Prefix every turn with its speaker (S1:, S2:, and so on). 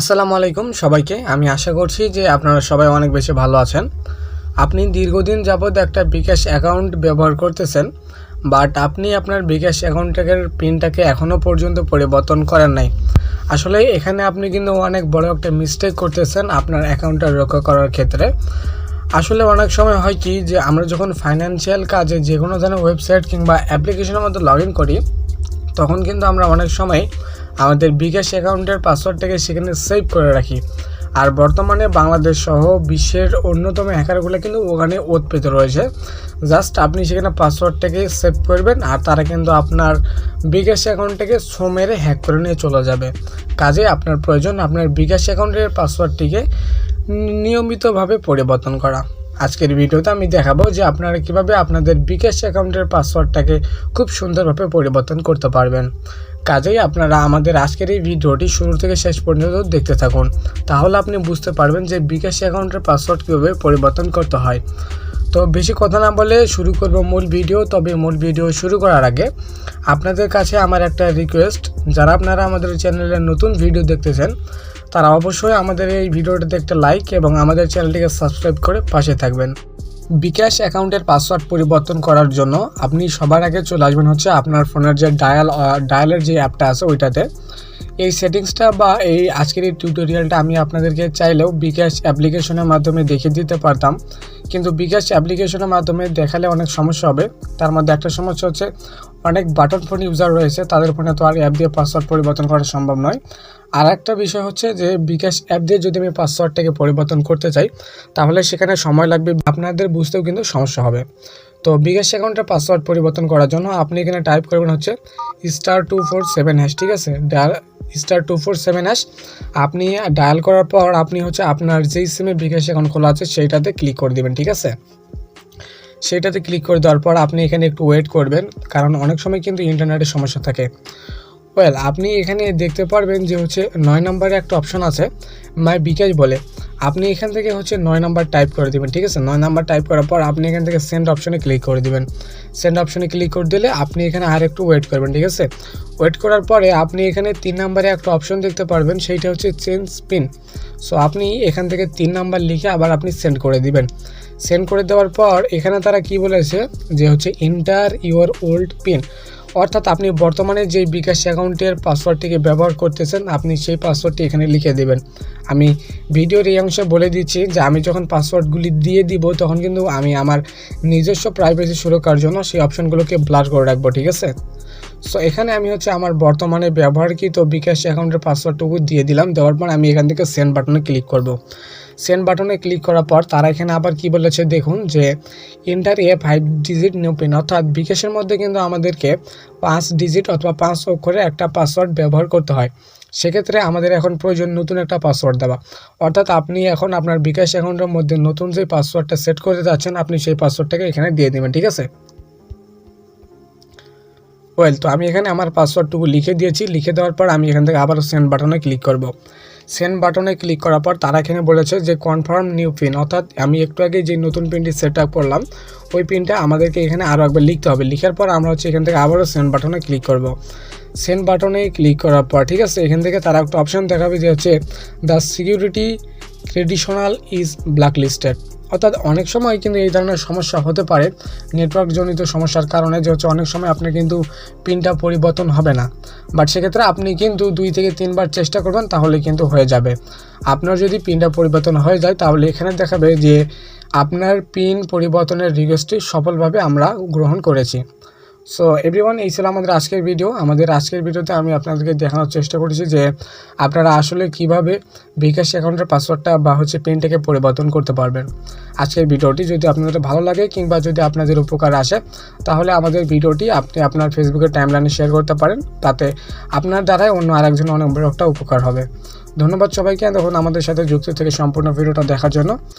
S1: আসসালামু আলাইকুম সবাইকে। আমি আশা করছি যে আপনারা সবাই অনেক বেশি ভালো আছেন। আপনি দীর্ঘদিন যাবৎ একটা বিকাশ অ্যাকাউন্ট ব্যবহার করতেছেন, বাট আপনি আপনার বিকাশ অ্যাকাউন্টের পিনটাকে এখনও পর্যন্ত পরিবর্তন করেন নাই। আসলে এখানে আপনি কিন্তু অনেক বড় একটা মিস্টেক করতেছেন আপনার অ্যাকাউন্টটা রক্ষা করার ক্ষেত্রে। আসলে অনেক সময় হয় কি যে আমরা যখন ফাইন্যান্সিয়াল কাজে যে কোনো ধরনের ওয়েবসাইট কিংবা অ্যাপ্লিকেশনের মধ্যে লগ ইন করি, তখন কিন্তু আমরা অনেক সময় আমাদের বিকাশ অ্যাকাউন্টের পাসওয়ার্ডটাকে সেখানে সেভ করে রাখি। আর বর্তমানে বাংলাদেশ সহ বিশ্বের অন্যতম হ্যাকারগুলো কিন্তু ওখানে ওত পেতে রয়েছে। জাস্ট আপনি সেখানে পাসওয়ার্ডটাকে সেভ করবেন আর তারা কিন্তু আপনার বিকাশ অ্যাকাউন্টটাকে ছো মেরে হ্যাক করে নিয়ে চলে যাবে। কাজে আপনার প্রয়োজন আপনার বিকাশ অ্যাকাউন্টের পাসওয়ার্ডটিকে নিয়মিতভাবে পরিবর্তন করা। আজকের ভিডিওতে আমি দেখাবো যে আপনারা কীভাবে আপনাদের বিকাশ অ্যাকাউন্টের পাসওয়ার্ডটাকে খুব সুন্দরভাবে পরিবর্তন করতে পারবেন। কাজেই আপনারা আমাদের আজকের এই ভিডিওটি শুরু থেকে শেষ পর্যন্ত দেখতে থাকুন। তাহলে আপনি বুঝতে পারবেন যে বিকাশ অ্যাকাউন্টের পাসওয়ার্ড কীভাবে পরিবর্তন করতে হয়। তো বেশি কথা না বলে শুরু করব মূল ভিডিও, তবে মূল ভিডিও শুরু করার আগে আপনাদের কাছে আমার একটা রিকোয়েস্ট যারা আপনারা আমাদের চ্যানেলে নতুন ভিডিও দেখতেছেন তারা অবশ্যই আমাদের এই ভিডিওটাতে একটা লাইক এবং আমাদের চ্যানেলটিকে সাবস্ক্রাইব করে পাশে থাকবেন। বিকাশ অ্যাকাউন্টের পাসওয়ার্ড পরিবর্তন করার জন্য আপনি সবার আগে চলে আসবেন হচ্ছে আপনার ফোনের যে ডায়াল ডায়ালের যে অ্যাপটা আছে ওইটাতে। এই সেটিংসটা বা এই আজকের এই টিউটোরিয়ালটা আমি আপনাদেরকে চাইলেও বিকাশ অ্যাপ্লিকেশনের মাধ্যমে দেখিয়ে দিতে পারতাম। কিন্তু বিকাশ অ্যাপ্লিকেশনের মাধ্যমে দেখালে অনেক সমস্যা হবে। তার মধ্যে একটা সমস্যা হচ্ছে, অনেক বাটন ফোন ইউজার রয়েছে, তাদের ফোনে তো আর অ্যাপ দিয়ে পাসওয়ার্ড পরিবর্তন করা সম্ভব নয়। আর একটা বিষয় হচ্ছে যে, বিকাশ অ্যাপ দিয়ে যদি আমি পাসওয়ার্ডটাকে পরিবর্তন করতে চাই, তাহলে সেখানে সময় লাগবে। আপনাদের বুঝতেও কিন্তু সমস্যা হবে। তো বিকাশ অ্যাকাউন্টের পাসওয়ার্ড পরিবর্তন করার জন্য আপনি এখানে টাইপ করবেন হচ্ছে star two four seven hash ঠিক আছে? Star two four seven hash আপনি ডায়াল করার পর আপনি হচ্ছে আপনার যেই সিমে বিকাশ অ্যাকাউন্ট খোলা আছে সেইটাতে ক্লিক করে দেবেন, ঠিক আছে? সেইটাতে ক্লিক করে দেওয়ার পর আপনি এখানে একটু ওয়েট করবেন, কারণ অনেক সময় কিন্তু ইন্টারনেটের সমস্যা থাকে। ওয়েল আপনি এখানে দেখতে পারবেন যে হচ্ছে নয় নম্বরে একটা অপশন আছে মাই বিকাশ বলে। আপনি এখান থেকে হচ্ছে নয় নাম্বার টাইপ করে দেবেন, ঠিক আছে? নয় নাম্বার টাইপ করার পর আপনি এখান থেকে সেন্ড অপশনে ক্লিক করে দেবেন। সেন্ড অপশনে ক্লিক করে দিলে আপনি এখানে আর একটু ওয়েট করবেন, ঠিক আছে? ওয়েট করার পরে আপনি এখানে তিন নাম্বারে একটা অপশন দেখতে পারবেন, সেইটা হচ্ছে চেঞ্জ পিন সো আপনি এখান থেকে তিন নাম্বার লিখে আবার আপনি সেন্ড করে দিবেন। সেন্ড করে দেওয়ার পর এখানে তারা কি বলেছে? যে হচ্ছে ইন্টার ইউর ওল্ড পিন অর্থাৎ আপনি বর্তমানে যে বিকাশ অ্যাকাউন্টের পাসওয়ার্ডটিকে ব্যবহার করতেছেন, আপনি সেই পাসওয়ার্ডটি এখানে লিখে দেবেন। আমি ভিডিওর এই অংশে বলে দিচ্ছি যে, আমি যখন পাসওয়ার্ডগুলি দিয়ে দিব, তখন কিন্তু আমি আমার নিজস্ব প্রাইভেসি সুরক্ষার জন্য সেই অপশনগুলোকে ব্লার করে রাখব, ঠিক আছে? সো এখানে আমি হচ্ছে আমার বর্তমানে ব্যবহারকৃত বিকাশ অ্যাকাউন্টের পাসওয়ার্ডটুকু দিয়ে দিলাম। দেওয়ার পর আমি এখান থেকে সেন্ড বাটনে ক্লিক করব। সেন্ড বাটনে ক্লিক করার পর তারা এখানে আবার কি বলেছে দেখুন যে enter a five digit new PIN অর্থাৎ বিকাশের মধ্যে কিন্তু আমাদেরকে পাঁচ ডিজিট অথবা পাঁচ অক্ষরে একটা পাসওয়ার্ড ব্যবহার করতে হয়। সেক্ষেত্রে আমাদের এখন প্রয়োজন নতুন একটা পাসওয়ার্ড দেওয়া। অর্থাৎ আপনি এখন আপনার বিকাশ অ্যাকাউন্টের মধ্যে নতুন যে পাসওয়ার্ডটা সেট করতে যাচ্ছেন, আপনি সেই পাসওয়ার্ডটাকে এখানে দিয়ে দেবেন, ঠিক আছে? ওয়েল তো আমি এখানে আমার পাসওয়ার্ডটুকু লিখে দিয়েছি। লিখে দেওয়ার পর আমি এখান থেকে আবার সেন্ড বাটনে ক্লিক করব। সেন্ড বাটনে ক্লিক করার পর তারা এখানে বলেছে যে কনফার্ম নিউ পিন অর্থাৎ আমি একটু আগে যে নতুন পিনটি সেট আপ করলাম, ওই পিনটা আমাদেরকে এখানে আরও একবার লিখতে হবে। লিখার পর আমরা হচ্ছে এখান থেকে আবারও সেন্ড বাটনে ক্লিক করব। সেন্ড বাটনে ক্লিক করার পর, ঠিক আছে? এখান থেকে তারা একটা অপশন দেখাবে যে হচ্ছে the security traditional is blacklisted অর্থাৎ অনেক সময় কিন্তু এই ধরনের সমস্যা হতে পারে নেটওয়ার্কজনিত সমস্যার কারণে যে হচ্ছে অনেক সময় আপনার কিন্তু পিনটা পরিবর্তন হবে না। বাট সেক্ষেত্রে আপনি কিন্তু দুই থেকে তিনবার চেষ্টা করবেন, তাহলে কিন্তু হয়ে যাবে। আপনার যদি পিনটা পরিবর্তন হয়ে যায়, তাহলে এখানে দেখাবে যে আপনার পিন পরিবর্তনের রিকোয়েস্টটি সফলভাবে আমরা গ্রহণ করেছি। সো এভরিওয়ান এই ছিল আমাদের আজকের ভিডিও আমাদের আজকের ভিডিওতে আমি আপনাদেরকে দেখানোর চেষ্টা করেছি যে আপনারা আসলে কীভাবে বিকাশ অ্যাকাউন্টের পাসওয়ার্ডটা বা হচ্ছে পিনটাকে পরিবর্তন করতে পারবেন। আজকের ভিডিওটি যদি আপনাদের ভালো লাগে কিংবা যদি আপনাদের উপকার আসে, তাহলে আমাদের ভিডিওটি আপনি আপনার ফেসবুকের টাইমলাইনে শেয়ার করতে পারেন। তাতে আপনার দ্বারাই অন্য আরেকজন অনেক বড় একটা উপকার হবে। ধন্যবাদ সবাইকে। দেখুন আমাদের সাথে যুক্ত থেকে সম্পূর্ণ ভিডিওটা দেখার জন্য।